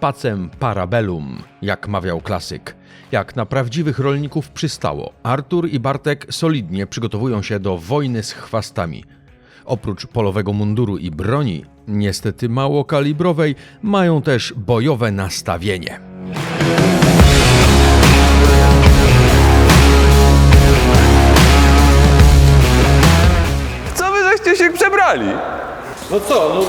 pacem parabellum, jak mawiał klasyk. Jak na prawdziwych rolników przystało, Artur i Bartek solidnie przygotowują się do wojny z chwastami. Oprócz polowego munduru i broni, niestety mało kalibrowej, mają też bojowe nastawienie. Co wy żeście się przebrali? No co, no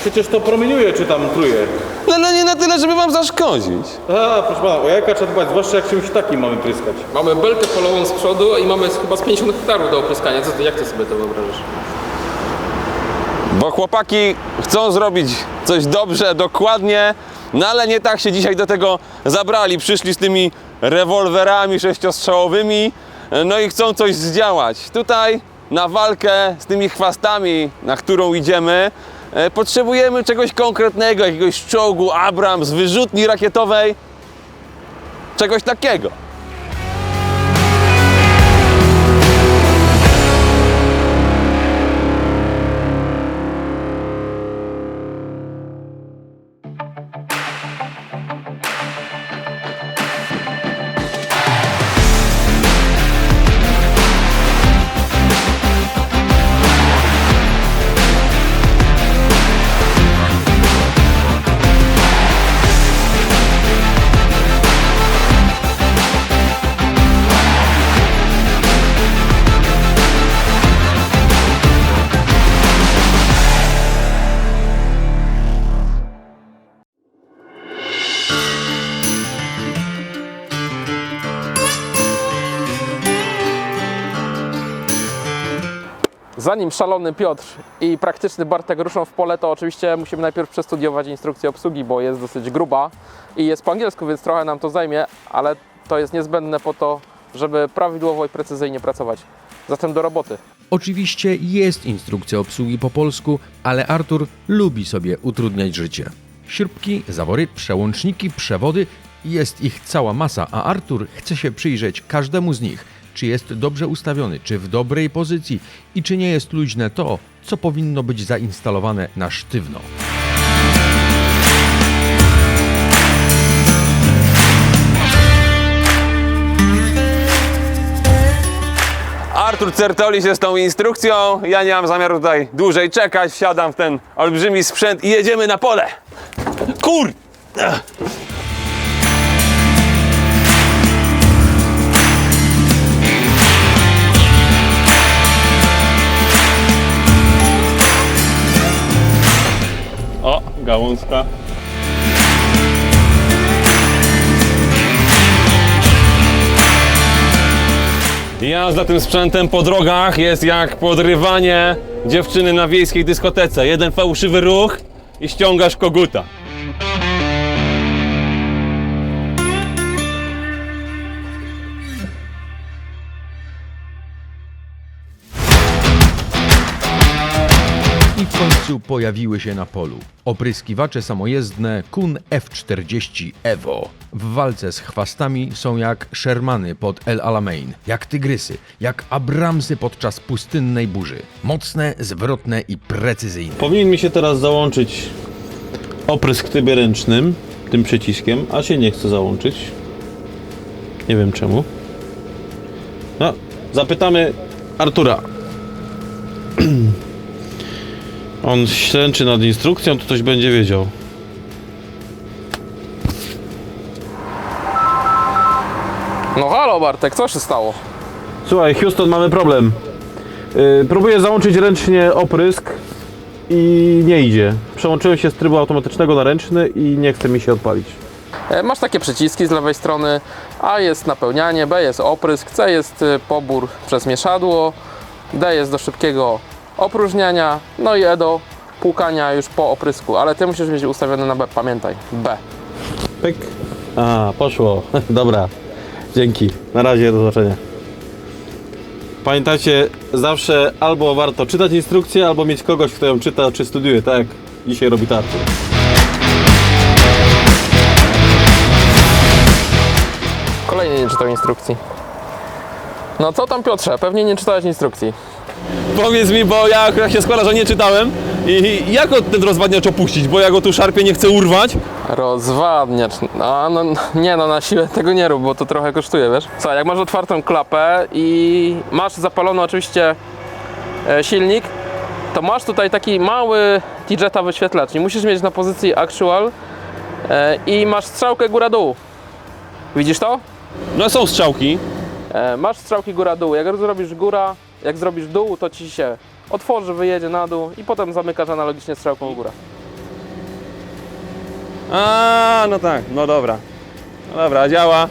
przecież to promieniuje czy tam truje. No, no nie na tyle, żeby wam zaszkodzić. A, proszę pana, o jajka trzeba dbać, zwłaszcza jak czymś takim mamy pryskać. Mamy belkę polową z przodu i mamy chyba z 50 hektarów do opryskania. Co ty, jak ty sobie to wyobrażasz? Bo chłopaki chcą zrobić coś dobrze, dokładnie, no ale nie tak się dzisiaj do tego zabrali. Przyszli z tymi rewolwerami sześciostrzałowymi, no i chcą coś zdziałać. Tutaj na walkę z tymi chwastami, na którą idziemy, potrzebujemy czegoś konkretnego, jakiegoś czołgu Abrams, wyrzutni rakietowej, czegoś takiego. Zanim szalony Piotr i praktyczny Bartek ruszą w pole, to oczywiście musimy najpierw przestudiować instrukcję obsługi, bo jest dosyć gruba i jest po angielsku, więc trochę nam to zajmie, ale to jest niezbędne po to, żeby prawidłowo i precyzyjnie pracować. Zatem do roboty. Oczywiście jest instrukcja obsługi po polsku, ale Artur lubi sobie utrudniać życie. Śrubki, zawory, przełączniki, przewody jest ich cała masa, a Artur chce się przyjrzeć każdemu z nich, czy jest dobrze ustawiony, czy w dobrej pozycji i czy nie jest luźne to, co powinno być zainstalowane na sztywno. Artur się z tą instrukcją. Ja nie mam zamiaru tutaj dłużej czekać. Wsiadam w ten olbrzymi sprzęt i jedziemy na pole. Kur! Gałązka. Jazda tym sprzętem po drogach jest jak podrywanie dziewczyny na wiejskiej dyskotece. Jeden fałszywy ruch i ściągasz koguta. Końcu pojawiły się na polu. Opryskiwacze samojezdne Kun F-40 Evo. W walce z chwastami są jak Shermany pod El Alamein, jak tygrysy, jak Abramsy podczas pustynnej burzy. Mocne, zwrotne i precyzyjne. Powinien mi się teraz załączyć oprysk trybie ręcznym, tym przyciskiem, a się nie chce załączyć. Nie wiem czemu. No, zapytamy Artura. On ślęczy nad instrukcją, to coś będzie wiedział. No halo Bartek, co się stało? Słuchaj, Houston, mamy problem. Yy, próbuję załączyć ręcznie oprysk i nie idzie. Przełączyłem się z trybu automatycznego na ręczny i nie chce mi się odpalić. E, Masz takie przyciski z lewej strony. A jest napełnianie, B jest oprysk, C jest y, pobór przez mieszadło, D jest do szybkiego opróżniania, no i E do płukania już po oprysku. Ale ty musisz mieć ustawione na B, pamiętaj. B. Pyk. A, poszło. Dobra. Dzięki. Na razie, do zobaczenia. Pamiętajcie, zawsze albo warto czytać instrukcję, albo mieć kogoś, kto ją czyta czy studiuje, tak jak dzisiaj robi Tartu. Kolejnie nie czytał instrukcji. No co tam Piotrze? Pewnie nie czytałeś instrukcji. Powiedz mi, bo ja akurat się składa, że nie czytałem. I jak ten rozwadniacz opuścić, bo ja go tu szarpie, nie chcę urwać. Rozwadniacz. No, no, nie no, na siłę tego nie rób, bo to trochę kosztuje, wiesz? Co, jak masz otwartą klapę i masz zapalony oczywiście e, silnik, to masz tutaj taki mały TJeta wyświetlacz. Nie musisz mieć na pozycji actual e, i masz strzałkę góra-dół. Widzisz to? No są strzałki. E, masz strzałki góra-dół. Jak zrobisz góra, jak zrobisz dół, to ci się otworzy, wyjedzie na dół i potem zamykasz analogicznie strzałką góra. A, no tak, no dobra. No dobra, działa.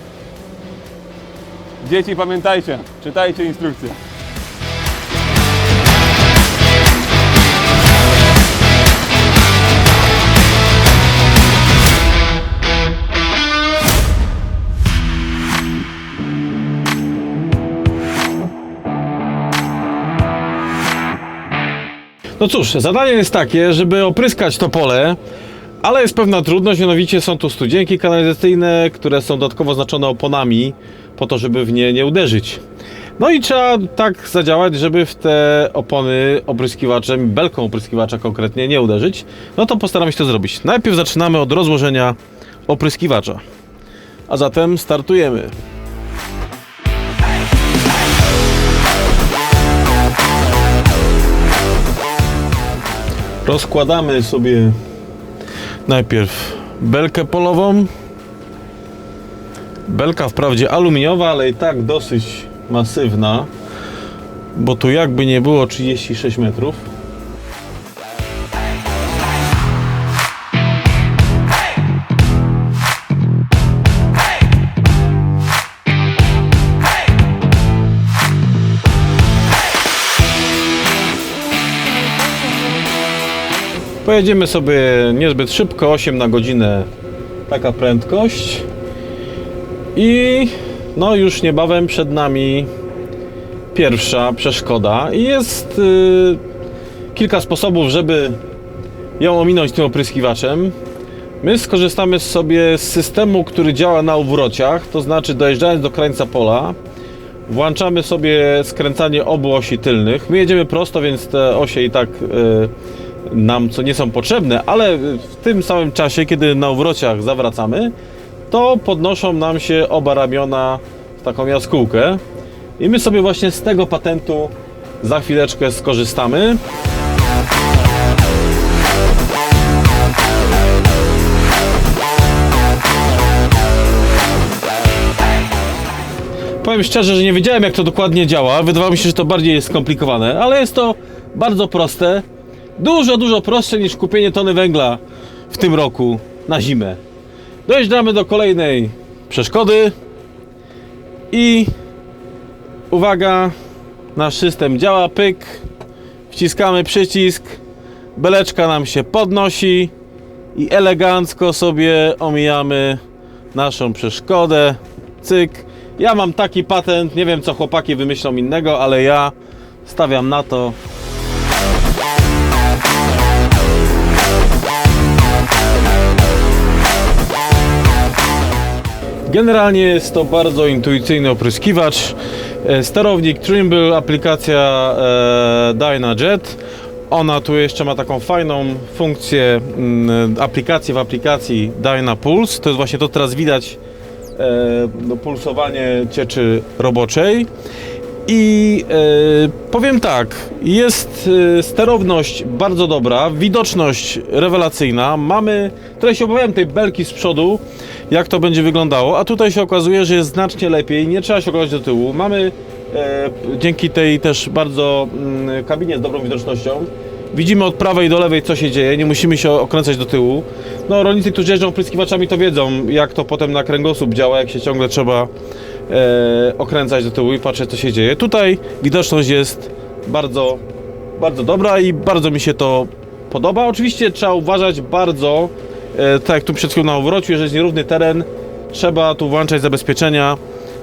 Dzieci pamiętajcie, czytajcie instrukcję. No cóż, zadanie jest takie, żeby opryskać to pole, ale jest pewna trudność, mianowicie są tu studzienki kanalizacyjne, które są dodatkowo oznaczone oponami, po to, żeby w nie nie uderzyć. No i trzeba tak zadziałać, żeby w te opony opryskiwaczem, belką opryskiwacza konkretnie nie uderzyć. No to postaramy się to zrobić. Najpierw zaczynamy od rozłożenia opryskiwacza. A zatem startujemy. Rozkładamy sobie najpierw belkę polową. Belka wprawdzie aluminiowa, ale i tak dosyć masywna, bo tu jakby nie było 36 metrów. Pojedziemy sobie niezbyt szybko, 8 na godzinę taka prędkość. I no już niebawem przed nami pierwsza przeszkoda i jest y, kilka sposobów, żeby ją ominąć tym opryskiwaczem. My skorzystamy sobie z systemu, który działa na uwrociach, to znaczy dojeżdżając do krańca pola, włączamy sobie skręcanie obu osi tylnych. My jedziemy prosto, więc te osie i tak y, nam co nie są potrzebne, ale w tym samym czasie, kiedy na uwrociach zawracamy, to podnoszą nam się oba ramiona w taką jaskółkę. I my sobie właśnie z tego patentu za chwileczkę skorzystamy. Powiem szczerze, że nie wiedziałem jak to dokładnie działa. Wydawało mi się, że to bardziej jest skomplikowane, ale jest to bardzo proste. Dużo, dużo prostsze niż kupienie tony węgla w tym roku na zimę. Dojeżdżamy do kolejnej przeszkody i uwaga, nasz system działa, pyk, wciskamy przycisk, beleczka nam się podnosi i elegancko sobie omijamy naszą przeszkodę, cyk. Ja mam taki patent, nie wiem co chłopaki wymyślą innego, ale ja stawiam na to, Generalnie jest to bardzo intuicyjny opryskiwacz. E, Sterownik Trimble, aplikacja e, DynaJet. Ona tu jeszcze ma taką fajną funkcję, mm, aplikację w aplikacji DynaPulse. To jest właśnie to teraz widać, e, no, pulsowanie cieczy roboczej. I e, powiem tak, jest e, sterowność bardzo dobra, widoczność rewelacyjna. Mamy, tutaj się obawiałem tej belki z przodu, jak to będzie wyglądało, a tutaj się okazuje, że jest znacznie lepiej, nie trzeba się oglądać do tyłu. Mamy e, dzięki tej też bardzo mm, kabinie z dobrą widocznością. Widzimy od prawej do lewej, co się dzieje, nie musimy się okręcać do tyłu. No, rolnicy, którzy jeżdżą pryskiwaczami, to wiedzą, jak to potem na kręgosłup działa, jak się ciągle trzeba e, okręcać do tyłu i patrzeć, co się dzieje. Tutaj widoczność jest bardzo, bardzo dobra i bardzo mi się to podoba. Oczywiście trzeba uważać bardzo, e, tak jak tu przed chwilą na Owrociu, jeżeli jest nierówny teren, trzeba tu włączać zabezpieczenia.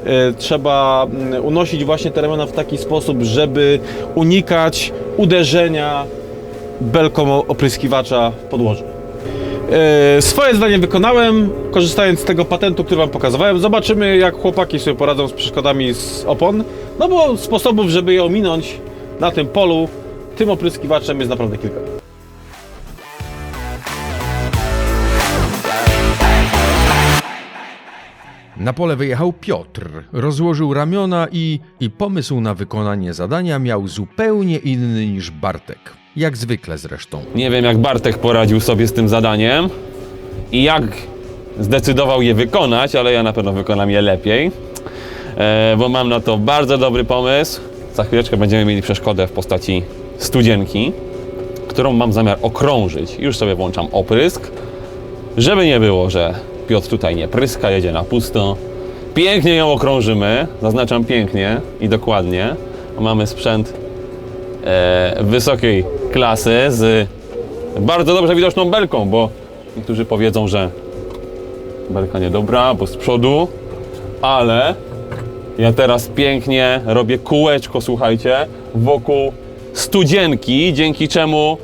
E, Trzeba mm, unosić właśnie te ramiona w taki sposób, żeby unikać uderzenia belką opryskiwacza w podłoże. E, swoje zdanie wykonałem, korzystając z tego patentu, który wam pokazywałem. Zobaczymy, jak chłopaki sobie poradzą z przeszkodami z opon. No bo sposobów, żeby je ominąć na tym polu, tym opryskiwaczem jest naprawdę kilka. Na pole wyjechał Piotr, rozłożył ramiona i, i pomysł na wykonanie zadania miał zupełnie inny niż Bartek. Jak zwykle zresztą. Nie wiem, jak Bartek poradził sobie z tym zadaniem i jak zdecydował je wykonać, ale ja na pewno wykonam je lepiej, e, bo mam na to bardzo dobry pomysł. Za chwileczkę będziemy mieli przeszkodę w postaci studzienki, którą mam zamiar okrążyć. Już sobie włączam oprysk, żeby nie było, że Piotr tutaj nie pryska, jedzie na pusto. Pięknie ją okrążymy, zaznaczam pięknie i dokładnie. Mamy sprzęt e, wysokiej klasy z bardzo dobrze widoczną belką, bo niektórzy powiedzą, że belka niedobra, bo z przodu, ale ja teraz pięknie robię kółeczko, słuchajcie, wokół studzienki, dzięki czemu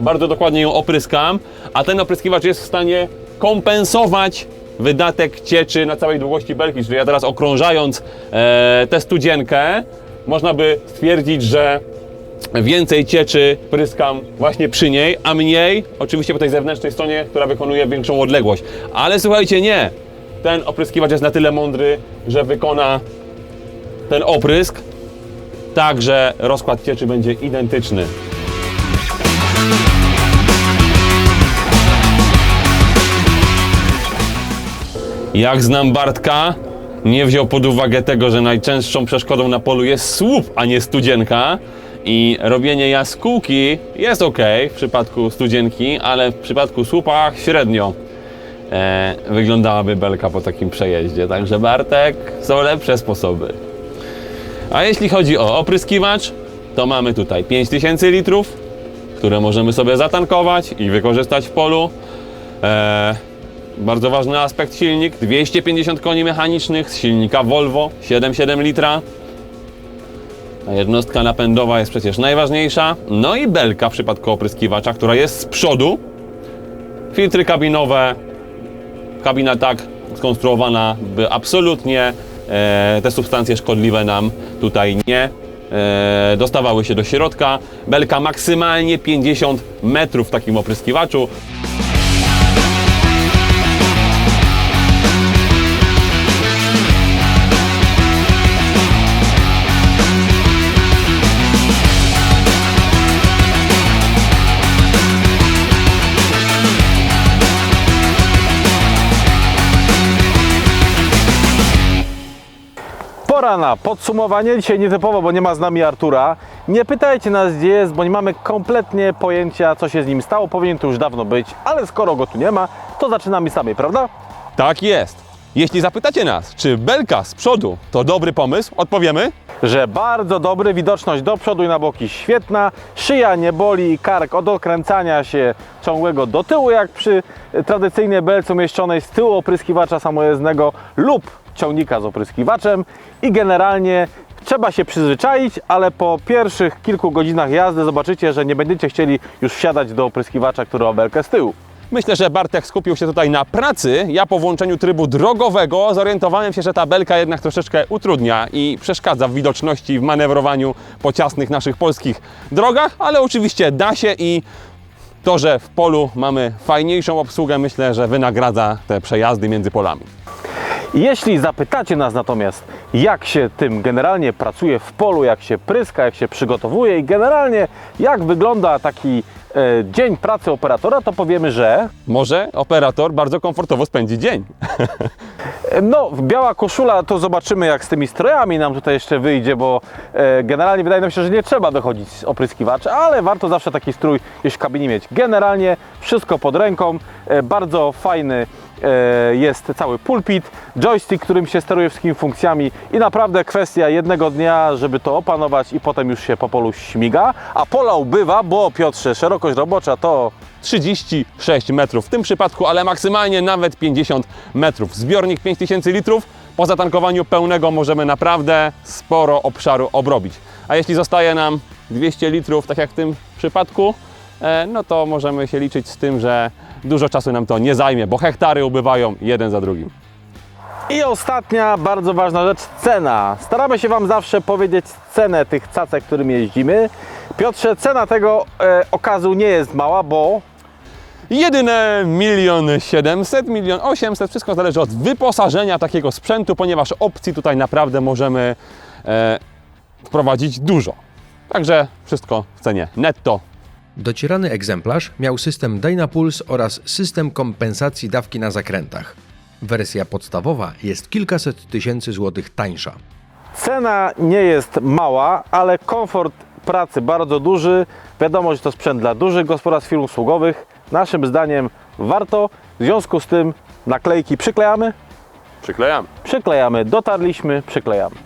bardzo dokładnie ją opryskam, a ten opryskiwacz jest w stanie kompensować wydatek cieczy na całej długości belki, czyli ja teraz okrążając e, tę studzienkę, można by stwierdzić, że więcej cieczy pryskam właśnie przy niej, a mniej oczywiście po tej zewnętrznej stronie, która wykonuje większą odległość. Ale słuchajcie, nie! Ten opryskiwacz jest na tyle mądry, że wykona ten oprysk tak, że rozkład cieczy będzie identyczny. Jak znam Bartka, nie wziął pod uwagę tego, że najczęstszą przeszkodą na polu jest słup, a nie studzienka. I robienie jaskółki jest ok w przypadku studzienki, ale w przypadku słupa średnio e, wyglądałaby belka po takim przejeździe. Także Bartek, są lepsze sposoby. A jeśli chodzi o opryskiwacz, to mamy tutaj 5000 litrów, które możemy sobie zatankować i wykorzystać w polu. E, bardzo ważny aspekt silnik, 250 koni mechanicznych z silnika Volvo 7,7 litra. Jednostka napędowa jest przecież najważniejsza. No i belka w przypadku opryskiwacza, która jest z przodu. Filtry kabinowe, kabina tak skonstruowana, by absolutnie e, te substancje szkodliwe nam tutaj nie e, dostawały się do środka. Belka maksymalnie 50 metrów w takim opryskiwaczu. Pora na podsumowanie. Dzisiaj nietypowo, bo nie ma z nami Artura. Nie pytajcie nas, gdzie jest, bo nie mamy kompletnie pojęcia, co się z nim stało. Powinien tu już dawno być, ale skoro go tu nie ma, to zaczynamy sami, prawda? Tak jest. Jeśli zapytacie nas, czy belka z przodu to dobry pomysł, odpowiemy. Że bardzo dobry, widoczność do przodu i na boki świetna, szyja nie boli i kark od okręcania się ciągłego do tyłu, jak przy tradycyjnej belce umieszczonej z tyłu opryskiwacza samojezdnego lub ciągnika z opryskiwaczem i generalnie trzeba się przyzwyczaić, ale po pierwszych kilku godzinach jazdy zobaczycie, że nie będziecie chcieli już wsiadać do opryskiwacza, który ma belkę z tyłu. Myślę, że Bartek skupił się tutaj na pracy. Ja po włączeniu trybu drogowego zorientowałem się, że ta belka jednak troszeczkę utrudnia i przeszkadza w widoczności w manewrowaniu po ciasnych naszych polskich drogach, ale oczywiście da się i to, że w polu mamy fajniejszą obsługę, myślę, że wynagradza te przejazdy między polami. Jeśli zapytacie nas natomiast, jak się tym generalnie pracuje w polu, jak się pryska, jak się przygotowuje i generalnie jak wygląda taki e, dzień pracy operatora, to powiemy, że Może operator bardzo komfortowo spędzi dzień. e, no, biała koszula to zobaczymy jak z tymi strojami nam tutaj jeszcze wyjdzie, bo e, generalnie wydaje nam się, że nie trzeba wychodzić z opryskiwacza, ale warto zawsze taki strój gdzieś w kabinie mieć. Generalnie wszystko pod ręką, e, bardzo fajny jest cały pulpit, joystick, którym się steruje wszystkimi funkcjami i naprawdę kwestia jednego dnia, żeby to opanować i potem już się po polu śmiga, a pola ubywa, bo Piotrze, szerokość robocza to 36 metrów w tym przypadku, ale maksymalnie nawet 50 metrów. Zbiornik 5000 litrów. Po zatankowaniu pełnego możemy naprawdę sporo obszaru obrobić. A jeśli zostaje nam 200 litrów, tak jak w tym przypadku, e, no to możemy się liczyć z tym, że dużo czasu nam to nie zajmie, bo hektary ubywają jeden za drugim. I ostatnia bardzo ważna rzecz, cena. Staramy się Wam zawsze powiedzieć cenę tych cacek, którym jeździmy. Piotrze, cena tego e, okazu nie jest mała, bo jedyne milion 700, milion 800, wszystko zależy od wyposażenia takiego sprzętu, ponieważ opcji tutaj naprawdę możemy e, wprowadzić dużo. Także wszystko w cenie netto. Docierany egzemplarz miał system Dynapuls oraz system kompensacji dawki na zakrętach. Wersja podstawowa jest kilkaset tysięcy złotych tańsza. Cena nie jest mała, ale komfort pracy bardzo duży. Wiadomo, że to sprzęt dla dużych gospodarstw firm usługowych. Naszym zdaniem warto. W związku z tym naklejki przyklejamy, Przyklejamy. przyklejamy, dotarliśmy, przyklejamy.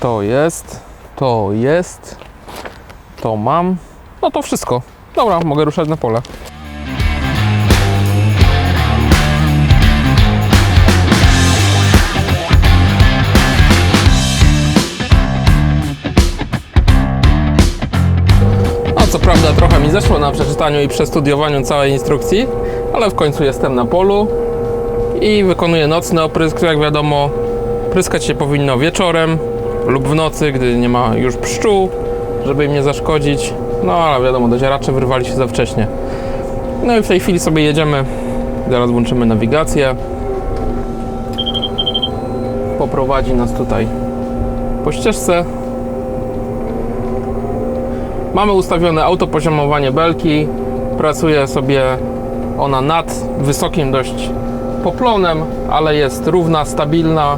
To jest, to jest, to mam. No to wszystko. Dobra, mogę ruszać na pole. No co prawda trochę mi zeszło na przeczytaniu i przestudiowaniu całej instrukcji, ale w końcu jestem na polu i wykonuję nocny oprysk. Jak wiadomo, pryskać się powinno wieczorem lub w nocy, gdy nie ma już pszczół, żeby im nie zaszkodzić. No ale wiadomo, dozieracze wyrwali się za wcześnie. No i w tej chwili sobie jedziemy. Zaraz włączymy nawigację. Poprowadzi nas tutaj po ścieżce. Mamy ustawione autopoziomowanie belki. Pracuje sobie ona nad wysokim dość poplonem, ale jest równa, stabilna.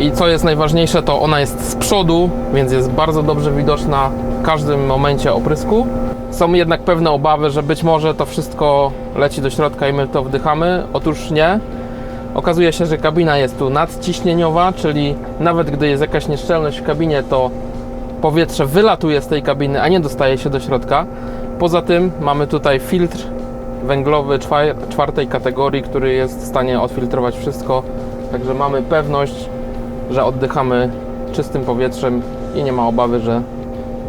I co jest najważniejsze, to ona jest z przodu, więc jest bardzo dobrze widoczna w każdym momencie oprysku. Są jednak pewne obawy, że być może to wszystko leci do środka i my to wdychamy. Otóż nie. Okazuje się, że kabina jest tu nadciśnieniowa, czyli nawet gdy jest jakaś nieszczelność w kabinie, to powietrze wylatuje z tej kabiny, a nie dostaje się do środka. Poza tym mamy tutaj filtr węglowy czwar- czwartej kategorii, który jest w stanie odfiltrować wszystko. Także mamy pewność, że oddychamy czystym powietrzem i nie ma obawy, że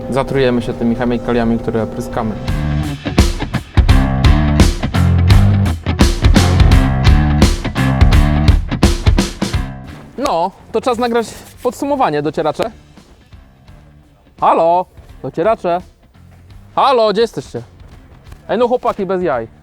zatrujemy się tymi chemikaliami, które pryskamy. No, to czas nagrać podsumowanie, docieracze. Halo, docieracze. Halo, gdzie jesteście? Ej, no chłopaki bez jaj.